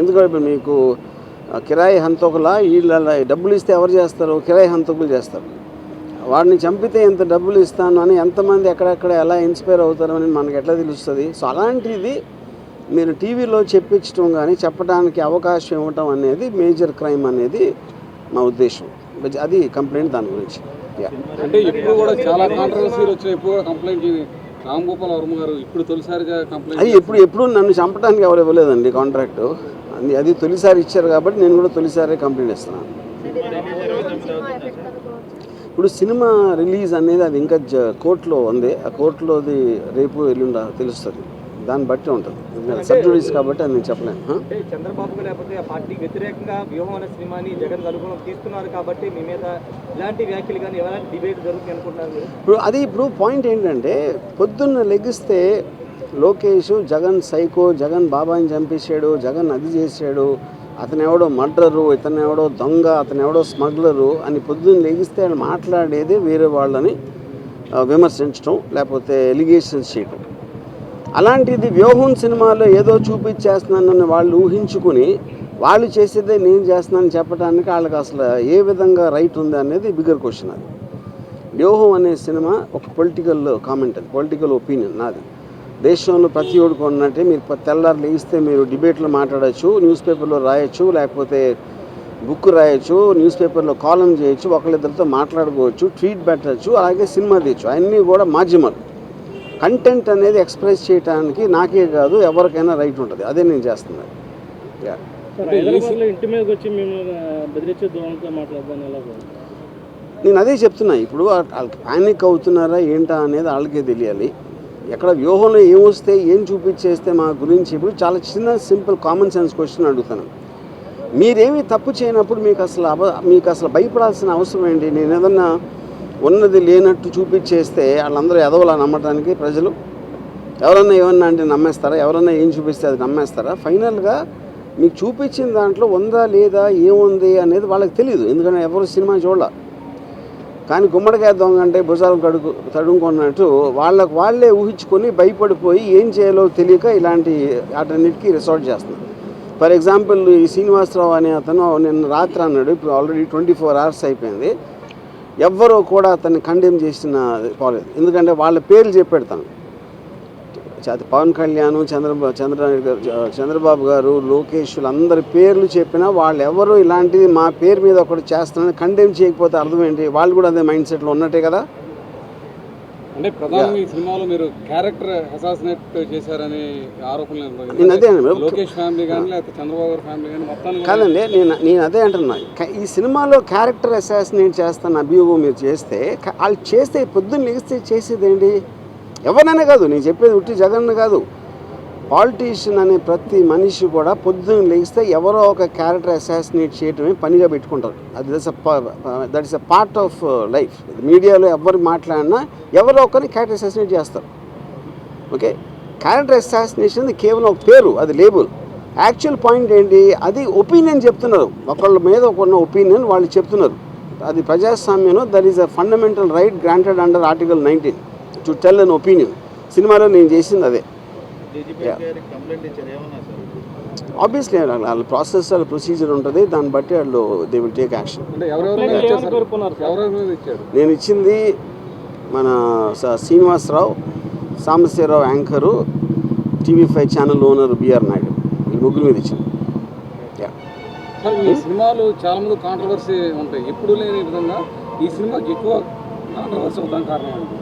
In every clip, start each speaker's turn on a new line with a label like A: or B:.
A: ఎందుకంటే మీకు కిరాయి హంతకులా వీళ్ళ డబ్బులు ఇస్తే ఎవరు చేస్తారు? కిరాయి హంతకులు చేస్తారు. వాడిని చంపితే ఎంత డబ్బులు ఇస్తాను అని ఎంతమంది ఎక్కడెక్కడ ఎలా ఇన్స్పైర్ అవుతారు అని మనకు ఎట్లా తెలుస్తుంది? సో అలాంటిది మీరు టీవీలో చెప్పించడం కానీ చెప్పడానికి అవకాశం ఇవ్వటం అనేది మేజర్ క్రైమ్ అనేది మా ఉద్దేశం. అది కంప్లైంట్ దాని గురించి.
B: అంటే ఇప్పుడు కూడా చాలా కాంట్రవర్సీలు వచ్చినాయి. ఇప్పుడు కూడా కంప్లైంట్ రామ్ గోపాల్ వర్మ గారు ఇప్పుడు తొలిసారిగా
A: అది
B: కంప్లైంట్
A: ఎప్పుడు ఎప్పుడు నన్ను చంపడానికి ఎవరు ఇవ్వలేదండి కాంట్రాక్ట్ అది అది తొలిసారి ఇచ్చారు కాబట్టి నేను కూడా తొలిసారి కంప్లైంట్ ఇస్తున్నాను ఇప్పుడు సినిమా రిలీజ్ అనేది అది ఇంకా కోర్టులో ఉంది. ఆ కోర్టులోది రేపు ఎల్లుండ తెలుస్తుంది. దాన్ని బట్టి ఉంటుంది. సబ్జుడీస్ కాబట్టి అది నేను చెప్పలేను.
C: చంద్రబాబు లేకపోతే ఆ పార్టీకి వ్యతిరేకంగా వ్యూహం అనే సినిమాని జగన్ అనుగుణం తీస్తున్నారు కాబట్టి మీ మీద ఇలాంటి వ్యాఖ్యలు కానీ ఎలాంటి డిబేట్ జరుగుతుంది అనుకుంటున్నారు
A: ఇప్పుడు అది ఇప్పుడు పాయింట్ ఏంటంటే పొద్దున్న లెగిస్తే లోకేష్ జగన్ సైకో జగన్ బాబాయ్ని చంపేశాడు జగన్ అది చేశాడు అతను ఎవడో మర్డరు ఇతను ఎవడో దొంగ అతను ఎవడో స్మగ్లరు అని పొద్దున్న లెగిస్తే వాళ్ళు మాట్లాడేది వేరే వాళ్ళని విమర్శించడం లేకపోతే ఎలిగేషన్స్ చేయడం అలాంటిది వ్యూహం సినిమాలో ఏదో చూపించేస్తున్నానని వాళ్ళు ఊహించుకుని వాళ్ళు చేసేదే నేను చేస్తున్నానని చెప్పడానికి వాళ్ళకి అసలు ఏ విధంగా రైట్ ఉంది అనేది బిగ్గర్ క్వశ్చన్ అది. వ్యూహం అనే సినిమా ఒక పొలిటికల్ కామెంట్ అది పొలిటికల్ ఒపీనియన్ నాది. దేశంలో ప్రతి ఒడికి ఉన్నట్టే మీరు తెల్లారు లేస్తే మీరు డిబేట్లో మాట్లాడచ్చు న్యూస్ పేపర్లో రాయొచ్చు లేకపోతే బుక్ రాయొచ్చు న్యూస్ పేపర్లో కాలం చేయొచ్చు ఒకళ్ళిద్దరితో మాట్లాడుకోవచ్చు ట్వీట్ పెట్టచ్చు అలాగే సినిమా తీయచ్చు. అన్నీ కూడా మాధ్యమాలు. కంటెంట్ అనేది ఎక్స్ప్రెస్ చేయడానికి నాకే కాదు ఎవరికైనా రైట్ ఉంటుంది. అదే నేను చేస్తున్నాను నేను అదే చెప్తున్నా. ఇప్పుడు వాళ్ళకి పానిక్ అవుతున్నారా ఏంటా అనేది వాళ్ళకే తెలియాలి. ఎక్కడ వ్యూహంలో ఏమొస్తే ఏం చూపించేస్తే మా గురించి ఇప్పుడు చాలా చిన్న సింపుల్ కామన్ సెన్స్ క్వశ్చన్ అడుగుతాను. మీరేమి తప్పు చేయనప్పుడు మీకు అసలు అబ మీకు అసలు భయపడాల్సిన అవసరం ఏంటి? నేను ఏదన్నా ఉన్నది లేనట్టు చూపించేస్తే వాళ్ళందరూ ఎదవలా నమ్మటానికి ప్రజలు? ఎవరన్నా ఏమన్నా అంటే నమ్మేస్తారా? ఎవరన్నా ఏం చూపిస్తే అది నమ్మేస్తారా? ఫైనల్గా మీకు చూపించిన దాంట్లో ఉందా లేదా ఏముంది అనేది వాళ్ళకి తెలియదు ఎందుకంటే ఎవరు సినిమా చూడాలి. కానీ గుమ్మడికాయ దొంగ అంటే భుజాలు కడుగు తడుముకున్నట్టు వాళ్ళకు వాళ్ళే ఊహించుకొని భయపడిపోయి ఏం చేయాలో తెలియక ఇలాంటి వాటన్నిటికీ రిసార్ట్ చేస్తున్నారు. ఫర్ ఎగ్జాంపుల్ ఈ శ్రీనివాసరావు అనే అతను నిన్న రాత్రి అన్నాడు ఇప్పుడు ఆల్రెడీ ట్వంటీ ఫోర్ అవర్స్ అయిపోయింది. ఎవ్వరూ కూడా అతన్ని కండెమ్ చేసిన పోలేదు. ఎందుకంటే వాళ్ళ పేర్లు చెప్పాడు తను. పవన్ కళ్యాణ్ చంద్రబాబు చంద్రబాబు గారు చంద్రబాబు గారు లోకేష్ అందరి పేర్లు చెప్పినా వాళ్ళు ఎవరు ఇలాంటిది మా పేరు మీద ఒకటి చేస్తున్నారని కండెమ్ చేయకపోతే అర్థం ఏంటి వాళ్ళు కూడా అదే మైండ్ సెట్లో ఉన్నట్టే కదా
B: అంటే ప్రధానంగా ఈ సినిమాలో మీరు క్యారెక్టర్ అసాసినేట్ చేశారని ఆరోపణలు.
A: నేను అదే.
B: లోకేష్ ఫ్యామిలీ కానీ లేకపోతే చంద్రబాబు గారి ఫ్యామిలీ కానీ మొత్తానికి
A: కాదండి నేను నేను అదే అంటున్నా ఈ సినిమాలో క్యారెక్టర్ అసాసినేట్ చేస్తాను అభియోగం మీరు చేస్తే వాళ్ళు చేస్తే పొద్దున్న లెగిస్తే చేసేది ఏంటి ఎవరైనా కాదు నేను చెప్పేది ఉట్టి జగన్ కాదు. పాలిటీషియన్ అనే ప్రతి మనిషి కూడా పొద్దున్న లేస్తే ఎవరో ఒక క్యారెక్టర్ అసాసినేట్ చేయటమే పనిగా పెట్టుకుంటారు. అది that is a part of life మీడియాలో ఎవరు మాట్లాడినా ఎవరో ఒకరిని క్యారెక్టర్ అసాసినేట్ చేస్తారు. ఓకే క్యారెక్టర్ అసాసినేషన్ కేవలం ఒక పేరు అది లేబుల్ యాక్చువల్ పాయింట్ ఏంటి? అది ఒపీనియన్ చెప్తున్నారు. ఒకళ్ళ మీద ఒకన్న ఒపీనియన్ వాళ్ళు చెప్తున్నారు. అది ప్రజాస్వామ్యంలో that is a fundamental right granted under article nineteen to tell an opinion సినిమాలో నేను చేసింది అదే. ఆబ్వియస్లీ వాళ్ళ ప్రాసెస్ వాళ్ళ ప్రొసీజర్ ఉంటుంది దాన్ని బట్టి వాళ్ళు దే విల్ టేక్ యాక్షన్ నేను ఇచ్చింది మన స- Srinivasarao Sambasivarao anchor TV five channel owner BR Naidu. ఈ ముగ్గురు మీద ఇచ్చింది.
B: ఈ సినిమాలు చాలా మంది కాంట్రవర్సీ ఉంటాయి. ఎప్పుడు లేని విధంగా ఈ సినిమాకి ఎక్కువ కాంట్రవర్సీ అవుతాం కారణం ఏంటి?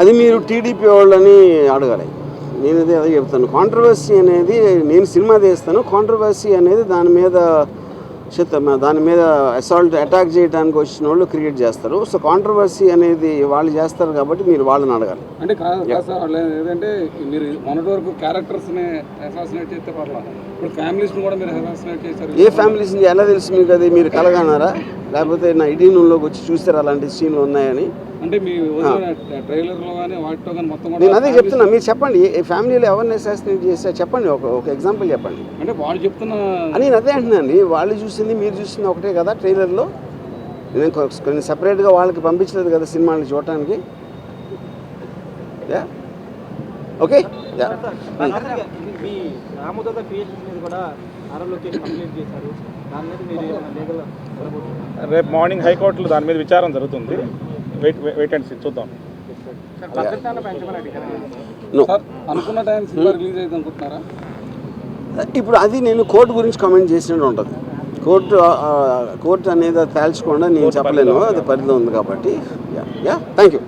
A: అది మీరు టీడీపీ వాళ్ళని అడగాలి. నేను అదే అదే చెప్తాను. కాంట్రవర్సీ అనేది నేను సినిమా తీస్తాను. కాంట్రవర్సీ అనేది దాని మీద దాని మీద అసాల్ట్ అటాక్ చేయడానికి వచ్చిన వాళ్ళు క్రియేట్ చేస్తారు. సో కాంట్రవర్సీ అనేది వాళ్ళు చేస్తారు కాబట్టి మీరు వాళ్ళని అడగాలి.
B: అంటే కాదు కాదు సార్ వాళ్ళు ఏంటంటే మీరు మొన్నటి వరకు క్యారెక్టర్స్ని అసాసినేట్ చేస్తే పర్లేదు. ఇప్పుడు ఫ్యామిలీస్ని కూడా మీరు అసాసినేట్ చేశారు.
A: ఏ ఫ్యామిలీస్ ఎలా తెలుసు మీకు అది? మీరు కలగన్నారా? లేకపోతే నా ఇడీ రూమ్లోకి వచ్చి చూస్తారా అలాంటి సీన్లు ఉన్నాయని?
B: అంటే మీ ట్రైలర్లో కానీ వాటితో కానీ మొత్తం
A: నేను అదే చెప్తున్నా మీరు చెప్పండి ఫ్యామిలీలో ఎవరిని అసాసినేట్ చేస్తే చెప్పండి ఒక ఒక ఎగ్జాంపుల్ చెప్పండి.
B: అంటే వాళ్ళు చెప్తున్న
A: అని నేను అదే అంటున్నాను వాళ్ళు చూసింది మీరు చూసింది ఒకటే కదా ట్రైలర్లో. నేను కొన్ని సపరేట్గా వాళ్ళకి పంపించలేదు కదా సినిమాని చూడటానికి. యా ఓకే
C: వెళ్ళబోతున్నారు
D: రేపు మార్నింగ్ హైకోర్టులో దాని మీద విచారం జరుగుతుంది. వెయిట్ వెయిట్ అండ్ సీ చూద్దాం.
A: నో
B: సార్ అనుకున్న టైం సినిమా రిలీజ్ అయితే అనుకుంటున్నారా?
A: ఇప్పుడు అది నేను కోర్టు గురించి కామెంట్ చేసినట్టు ఉంటుంది. కోర్టు కోర్టు అనేది తేల్చకుండా నేను చెప్పలేను. అది పరిధిలో ఉంది కాబట్టి యా యా థ్యాంక్ యూ